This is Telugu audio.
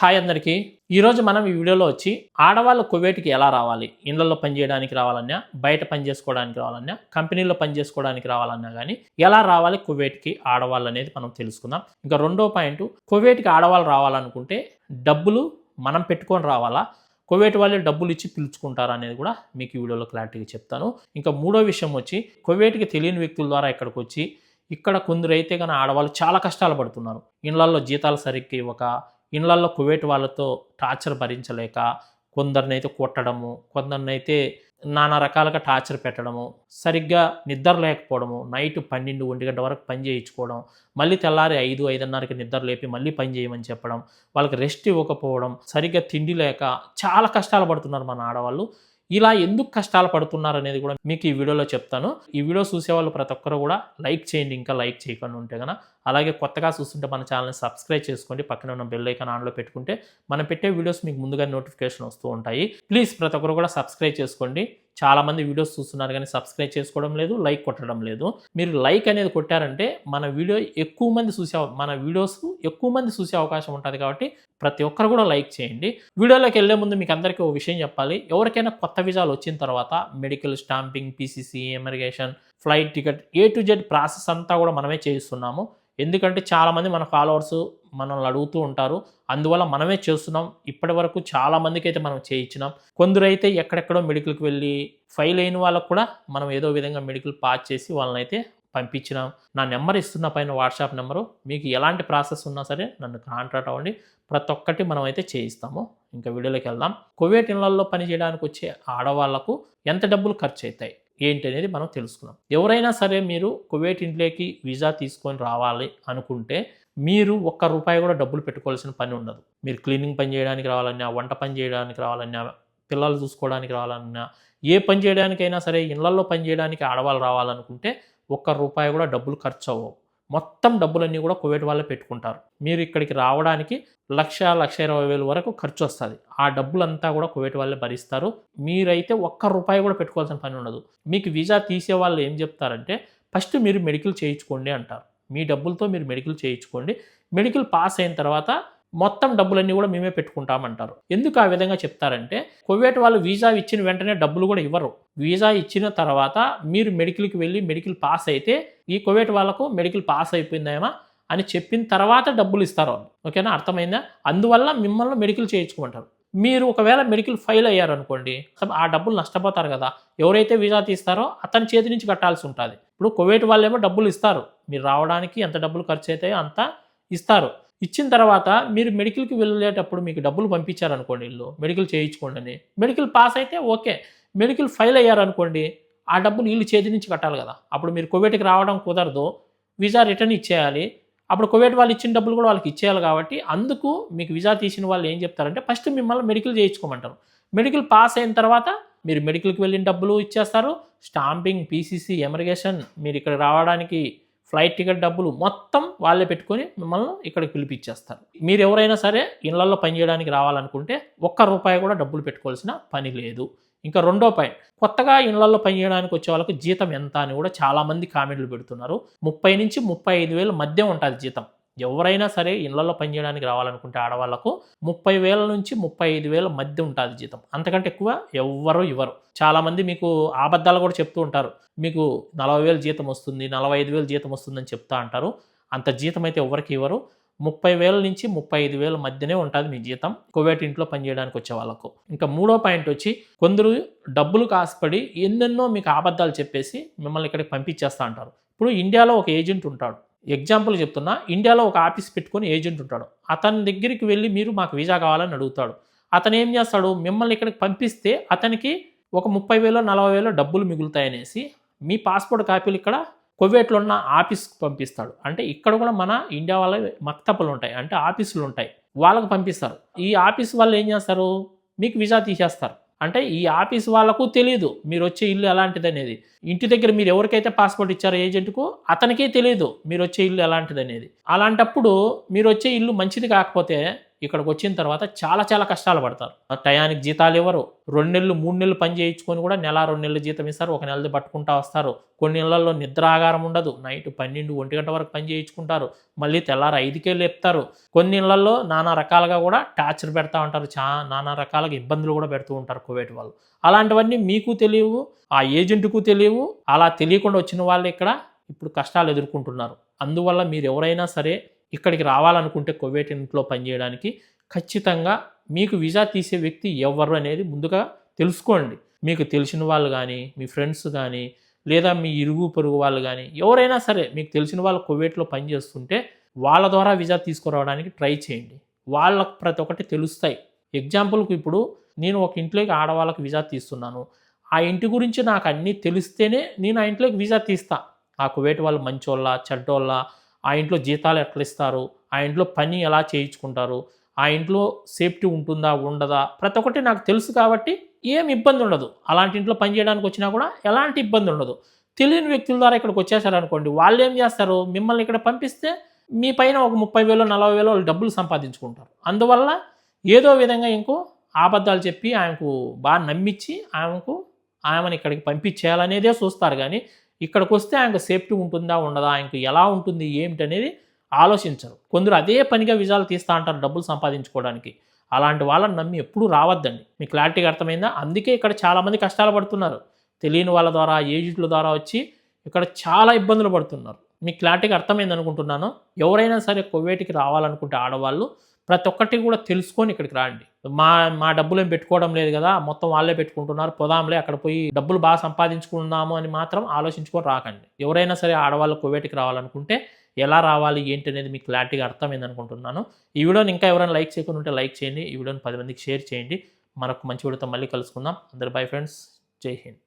హాయ్ అందరికీ. ఈరోజు మనం ఈ వీడియోలో వచ్చి ఆడవాళ్ళు కువైట్కి ఎలా రావాలి? ఇళ్ళలో పనిచేయడానికి రావాలన్నా బయట పని చేసుకోవడానికి రావాలన్నా కంపెనీలో పని చేసుకోవడానికి రావాలన్నా కానీ ఎలా రావాలి కువేట్కి ఆడవాళ్ళు అనేది మనం తెలుసుకుందాం. ఇంకా రెండో పాయింట్ కువేట్కి ఆడవాళ్ళు రావాలనుకుంటే డబ్బులు మనం పెట్టుకొని రావాలా? కువైట్ వాళ్ళే డబ్బులు ఇచ్చి పిలుచుకుంటారా అనేది కూడా మీకు ఈ వీడియోలో క్లారిటీగా చెప్తాను. ఇంకా మూడో విషయం వచ్చి కువైట్కి తెలియని వ్యక్తుల ద్వారా ఇక్కడికి వచ్చి ఇక్కడ కొందరు అయితే కానీ ఆడవాళ్ళు చాలా కష్టాలు పడుతున్నారు. ఇళ్ళలో జీతాలు సరిగ్గా ఇవ్వక ఇళ్ళల్లో కువైట్ వాళ్ళతో టార్చర్ భరించలేక కొందరినైతే కొట్టడము కొందరినైతే నానా రకాలుగా టార్చర్ పెట్టడము సరిగ్గా నిద్ర లేకపోవడము నైట్ పన్నెండు ఒంటి గంట వరకు పని చేయించుకోవడం మళ్ళీ తెల్లారి ఐదు ఐదున్నరకి నిద్ర లేపి మళ్ళీ పని చేయమని చెప్పడం వాళ్ళకి రెస్ట్ ఇవ్వకపోవడం సరిగ్గా తిండి లేక చాలా కష్టాలు పడుతున్నారు మన ఆడవాళ్ళు. ఇలా ఎందుకు కష్టాలు పడుతున్నారు అనేది కూడా మీకు ఈ వీడియోలో చెప్తాను. ఈ వీడియో చూసే వాళ్ళు ప్రతి ఒక్కరు కూడా లైక్ చేయండి ఇంకా లైక్ చేయకుండా ఉంటే కనుక అలాగే కొత్తగా చూస్తుంటే మన ఛానల్ని సబ్స్క్రైబ్ చేసుకోండి పక్కన ఉన్న బెల్ ఐకాన్ ఆన్లో పెట్టుకుంటే మనం పెట్టే వీడియోస్ మీకు ముందుగా నోటిఫికేషన్ వస్తూ ఉంటాయి. ప్లీజ్ ప్రతి ఒక్కరు కూడా సబ్స్క్రైబ్ చేసుకోండి. చాలామంది వీడియోస్ చూస్తున్నారు కానీ సబ్స్క్రైబ్ చేసుకోవడం లేదు లైక్ కొట్టడం లేదు. మీరు లైక్ అనేది కొట్టారంటే మన వీడియో ఎక్కువ మంది చూసే మన వీడియోస్ ఎక్కువ మంది చూసే అవకాశం ఉంటుంది కాబట్టి ప్రతి ఒక్కరు కూడా లైక్ చేయండి. వీడియోలోకి వెళ్ళే ముందు మీకు అందరికీ ఒక విషయం చెప్పాలి. ఎవరికైనా కొత్త విజాలు వచ్చిన తర్వాత medical stamping PCC emigration flight ticket A to Z process అంతా కూడా మనమే చేయిస్తున్నాము. ఎందుకంటే చాలామంది మన ఫాలోవర్స్ మనల్ని అడుగుతూ ఉంటారు. అందువల్ల మనమే చేస్తున్నాం. ఇప్పటి వరకు చాలా మందికి అయితే మనం చేయించినాం. కొందరైతే ఎక్కడెక్కడో మెడికల్కి వెళ్ళి ఫైల్ అయిన వాళ్ళకు కూడా మనం ఏదో విధంగా మెడికల్ పాస్ చేసి వాళ్ళని అయితే పంపించినాం. నా నెంబర్ ఇస్తున్న పైన వాట్సాప్ నెంబరు. మీకు ఎలాంటి ప్రాసెస్ ఉన్నా సరే నన్ను కాంటాక్ట్ అవ్వండి. ప్రతి ఒక్కటి మనం అయితే చేయిస్తాము. ఇంకా వీడియోలోకి వెళ్దాం. కోవిడ్ ఇళ్ళలో పని చేయడానికి వచ్చే ఆడవాళ్ళకు ఎంత డబ్బులు ఖర్చు అవుతాయి ఏంటి అనేది మనం తెలుసుకుందాం. ఎవరైనా సరే మీరు కువైట్ ఇంట్లోకి వీసా తీసుకొని రావాలి అనుకుంటే మీరు ఒక్క రూపాయి కూడా డబ్బులు పెట్టుకోవాల్సిన పని ఉండదు. మీరు క్లీనింగ్ పని చేయడానికి రావాలన్నా వంట పని చేయడానికి రావాలన్నా పిల్లలు చూసుకోవడానికి రావాలన్నా ఏ పని చేయడానికైనా సరే ఇళ్ళలో పని చేయడానికి ఆడవాళ్ళు రావాలనుకుంటే ఒక్క రూపాయి కూడా డబ్బులు ఖర్చు అవ్వవు. మొత్తం డబ్బులన్నీ కూడా కువైట్ వాళ్ళే పెట్టుకుంటారు. మీరు ఇక్కడికి రావడానికి లక్ష లక్ష ఇరవై వేలు వరకు ఖర్చు వస్తుంది ఆ డబ్బులంతా కూడా కువైట్ వాళ్ళే భరిస్తారు. మీరైతే ఒక్క రూపాయి కూడా పెట్టుకోవాల్సిన పని ఉండదు. మీకు వీసా తీసే వాళ్ళు ఏం చెప్తారంటే ఫస్ట్ మీరు మెడికల్ చేయించుకోండి అంటారు. మీ డబ్బులతో మీరు మెడికల్ చేయించుకోండి. మెడికల్ పాస్ అయిన తర్వాత మొత్తం డబ్బులన్నీ కూడా మేమే పెట్టుకుంటామంటారు. ఎందుకు ఆ విధంగా చెప్తారంటే కువైట్ వాళ్ళు వీసా ఇచ్చిన వెంటనే డబ్బులు కూడా ఇవ్వరు. వీసా ఇచ్చిన తర్వాత మీరు మెడికల్కి వెళ్ళి మెడికల్ పాస్ అయితే ఈ కువైట్ వాళ్ళకు మెడికల్ పాస్ అయిపోయిందేమా అని చెప్పిన తర్వాత డబ్బులు ఇస్తారు ఓకేనా? అర్థమైందా? అందువల్ల మిమ్మల్ని మెడికల్ చేయించుకోమంటారు. మీరు ఒకవేళ మెడికల్ ఫెయిల్ అయ్యారు అనుకోండి ఆ డబ్బులు నష్టపోతారు కదా ఎవరైతే వీసా తీస్తారో అతని చేతి నుంచి కట్టాల్సి ఉంటుంది. ఇప్పుడు కువైట్ వాళ్ళేమో డబ్బులు ఇస్తారు. మీరు రావడానికి ఎంత డబ్బులు ఖర్చు అవుతాయో అంత ఇస్తారు. ఇచ్చిన తర్వాత మీరు మెడికల్కి వెళ్ళేటప్పుడు మీకు డబ్బులు పంపించారనుకోండి వీళ్ళు మెడికల్ చేయించుకోండి అని మెడికల్ పాస్ అయితే ఓకే. మెడికల్ ఫెయిల్ అయ్యారనుకోండి ఆ డబ్బులు వీళ్ళు చేతి నుంచి కట్టాలి కదా. అప్పుడు మీరు కోవిడ్కి రావడం కుదరదు. వీసా రిటర్న్ ఇచ్చేయాలి. అప్పుడు కోవిడ్ వాళ్ళు ఇచ్చిన డబ్బులు కూడా వాళ్ళకి ఇచ్చేయాలి కాబట్టి అందుకు మీకు వీసా తీసిన వాళ్ళు ఏం చెప్తారంటే ఫస్ట్ మిమ్మల్ని మెడికల్ చేయించుకోమంటారు. మెడికల్ పాస్ అయిన తర్వాత మీరు మెడికల్కి వెళ్ళిన డబ్బులు ఇచ్చేస్తారు. స్టాంపింగ్ పీసీసీ ఎమరిగేషన్ మీరు ఇక్కడ రావడానికి ఫ్లైట్ టికెట్ డబ్బులు మొత్తం వాళ్ళే పెట్టుకొని మిమ్మల్ని ఇక్కడికి పిలిపించేస్తారు మీరు ఎవరైనా సరే ఇళ్ళలో పనిచేయడానికి రావాలనుకుంటే ఒక్క రూపాయి కూడా డబ్బులు పెట్టుకోవాల్సిన పని లేదు. ఇంకా రెండో పాయింట్ కొత్తగా ఇళ్ళలో పనిచేయడానికి వచ్చే వాళ్ళకి జీతం ఎంత అని కూడా చాలామంది కామెంట్లు పెడుతున్నారు. ముప్పై నుంచి ముప్పై ఐదు వేల మధ్య ఉంటుంది జీతం. ఎవరైనా సరే ఇళ్ళలో పనిచేయడానికి రావాలనుకుంటే ఆడవాళ్ళకు ముప్పై వేల నుంచి ముప్పై ఐదు వేల మధ్య ఉంటుంది జీతం. అంతకంటే ఎక్కువ ఎవ్వరు ఇవ్వరు. చాలామంది మీకు అబద్ధాలు కూడా చెప్తూ ఉంటారు. మీకు నలభై వేలు జీతం వస్తుంది నలభై ఐదు వేలు జీతం వస్తుందని చెప్తా అంటారు. అంత జీతం అయితే ఎవరికి ఇవ్వరు. ముప్పై వేల నుంచి ముప్పై ఐదు వేల మధ్యనే ఉంటుంది మీ జీతం. కోవిడ్ ఇంట్లో పనిచేయడానికి వచ్చే వాళ్ళకు. ఇంకా మూడో పాయింట్ వచ్చి కొందరు డబ్బులు కాసుపడి ఎన్నెన్నో మీకు అబద్ధాలు చెప్పేసి మిమ్మల్ని ఇక్కడికి పంపించేస్తా అంటారు. ఇప్పుడు ఇండియాలో ఒక ఏజెంట్ ఉంటాడు. ఎగ్జాంపుల్ చెప్తున్నా ఇండియాలో ఒక ఆఫీస్ పెట్టుకొని ఏజెంట్ ఉంటాడు. అతని దగ్గరికి వెళ్ళి మీరు మాకు వీసా కావాలని అడుగుతాడు. అతను ఏం చేస్తాడు మిమ్మల్ని ఇక్కడికి పంపిస్తే అతనికి ఒక ముప్పై వేలో నలభై వేలో డబ్బులు మిగులుతాయనేసి మీ పాస్పోర్ట్ కాపీలు ఇక్కడ కొవ్వేట్లో ఉన్న ఆఫీస్కి పంపిస్తాడు. అంటే ఇక్కడ కూడా మన ఇండియా వాళ్ళ మక్తపలు ఉంటాయి. అంటే ఆఫీసులు ఉంటాయి. వాళ్ళకు పంపిస్తారు. ఈ ఆఫీస్ వాళ్ళు ఏం చేస్తారు? మీకు వీసా తీసేస్తారు. అంటే ఈ ఆఫీస్ వాళ్ళకు తెలియదు మీరు వచ్చే ఇల్లు ఎలాంటిది అనేది ఇంటి దగ్గర మీరు ఎవరికైతే పాస్పోర్ట్ ఇచ్చారో ఏజెంట్కు అతనికే తెలియదు మీరు వచ్చే ఇల్లు ఎలాంటిది అనేది అలాంటప్పుడు మీరు వచ్చే ఇల్లు మంచిది కాకపోతే ఇక్కడికి వచ్చిన తర్వాత చాలా చాలా కష్టాలు పడతారు. టయానికి జీతాలు ఇవ్వరు. రెండు నెలలు మూడు నెలలు పని చేయించుకొని కూడా నెల రెండు నెలలు జీతం ఇస్తారు. ఒక నెలది పట్టుకుంటా వస్తారు. కొన్ని నెలల్లో నిద్ర ఆగారం ఉండదు. నైట్ పన్నెండు ఒంటి గంట వరకు పని చేయించుకుంటారు. మళ్ళీ తెల్లారు ఐదుకే లేపుతారు. కొన్ని నెలల్లో నానా రకాలుగా కూడా టార్చర్ పెడతా ఉంటారు. చా నానా రకాలుగా ఇబ్బందులు కూడా పెడుతూ ఉంటారు కువైట్ వాళ్ళు. అలాంటివన్నీ మీకు తెలియవు ఆ ఏజెంట్కు తెలియవు. అలా తెలియకుండా వచ్చిన వాళ్ళు ఇక్కడ ఇప్పుడు కష్టాలు ఎదుర్కొంటున్నారు. అందువల్ల మీరు ఎవరైనా సరే ఇక్కడికి రావాలనుకుంటే కువైట్ ఇంట్లో పనిచేయడానికి ఖచ్చితంగా మీకు వీసా తీసే వ్యక్తి ఎవరు అనేది ముందుగా తెలుసుకోండి. మీకు తెలిసిన వాళ్ళు కానీ మీ ఫ్రెండ్స్ కానీ లేదా మీ ఇరుగు పొరుగు వాళ్ళు కానీ ఎవరైనా సరే మీకు తెలిసిన వాళ్ళు కువైట్లో పనిచేస్తుంటే వాళ్ళ ద్వారా వీసా తీసుకురావడానికి ట్రై చేయండి. వాళ్ళకు ప్రతి ఒక్కటి తెలుస్తాయి. ఎగ్జాంపుల్కి ఇప్పుడు నేను ఒక ఇంట్లోకి ఆడవాళ్ళకి వీసా తీస్తున్నాను. ఆ ఇంటి గురించి నాకు అన్నీ తెలిస్తేనే నేను ఆ ఇంట్లోకి వీసా తీస్తా. ఆ కువైట్ వాళ్ళు మంచోళ్ళ చెడ్డోళ్ళ ఆ ఇంట్లో జీతాలు ఎట్లా ఇస్తారు ఆ ఇంట్లో పని ఎలా చేయించుకుంటారు? ఆ ఇంట్లో సేఫ్టీ ఉంటుందా ఉండదా? ప్రతి ఒక్కటి నాకు తెలుసు కాబట్టి ఏం ఇబ్బంది ఉండదు. అలాంటి ఇంట్లో పని చేయడానికి వచ్చినా కూడా ఎలాంటి ఇబ్బంది ఉండదు. తెలియని వ్యక్తుల ద్వారా ఇక్కడికి వచ్చేసారనుకోండి వాళ్ళు ఏం చేస్తారు? మిమ్మల్ని ఇక్కడ పంపిస్తే మీ పైన ఒక ముప్పై వేలు నలభై వేలు వాళ్ళు డబ్బులు సంపాదించుకుంటారు. అందువల్ల ఏదో విధంగా ఇంకో అబద్ధాలు చెప్పి ఆయనకు బాగా నమ్మించి ఆమెకు ఆమెను ఇక్కడికి పంపించేయాలనేదే చూస్తారు. కానీ ఇక్కడికి వస్తే ఆయనకు సేఫ్టీ ఉంటుందా ఉండదా ఆయనకు ఎలా ఉంటుంది ఏమిటనేది ఆలోచించరు. కొందరు అదే పనిగా విజాలు తీస్తా అంటారు డబ్బులు సంపాదించుకోవడానికి. అలాంటి వాళ్ళని నమ్మి ఎప్పుడూ రావద్దండి. మీ క్లారిటీగా అర్థమైందా? అందుకే ఇక్కడ చాలామంది కష్టాలు పడుతున్నారు. తెలియని వాళ్ళ ద్వారా ఏజెంట్ల ద్వారా వచ్చి ఇక్కడ చాలా ఇబ్బందులు పడుతున్నారు. మీ క్లారిటీగా అర్థమైంది అనుకుంటున్నాను ఎవరైనా సరే కువైట్కి రావాలనుకుంటే ఆడవాళ్ళు ప్రతి ఒక్కటి కూడా తెలుసుకొని ఇక్కడికి రాండి. మా మా డబ్బులు ఏం పెట్టుకోవడం లేదు కదా మొత్తం వాళ్ళే పెట్టుకుంటున్నారు పొదాంలే అక్కడ పోయి డబ్బులు బాగా సంపాదించుకుందాము అని మాత్రం ఆలోచించుకొని రాకండి. ఎవరైనా సరే ఆడవాళ్ళు కువేటికి రావాలనుకుంటే ఎలా రావాలి ఏంటి అనేది మీకు క్లారిటీగా అర్థమైంది అనుకుంటున్నాను. ఈ వీడియోని ఇంకా ఎవరైనా లైక్ చేయకుండా ఉంటే లైక్ చేయండి ఈ వీడియోని పది మందికి షేర్ చేయండి. మనకు మంచి వీడియోతో మళ్ళీ కలుసుకుందాం. అందరు బై ఫ్రెండ్స్. జై హింద్.